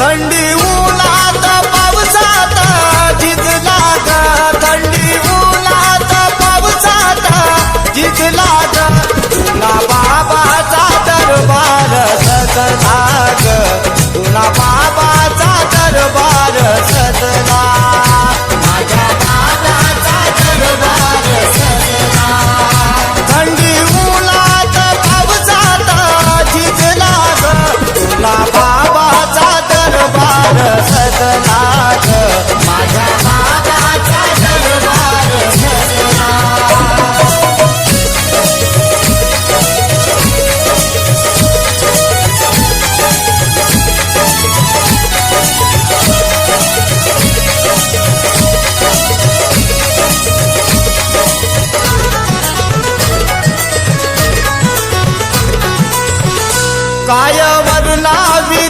தண்டி કાય વરલાવી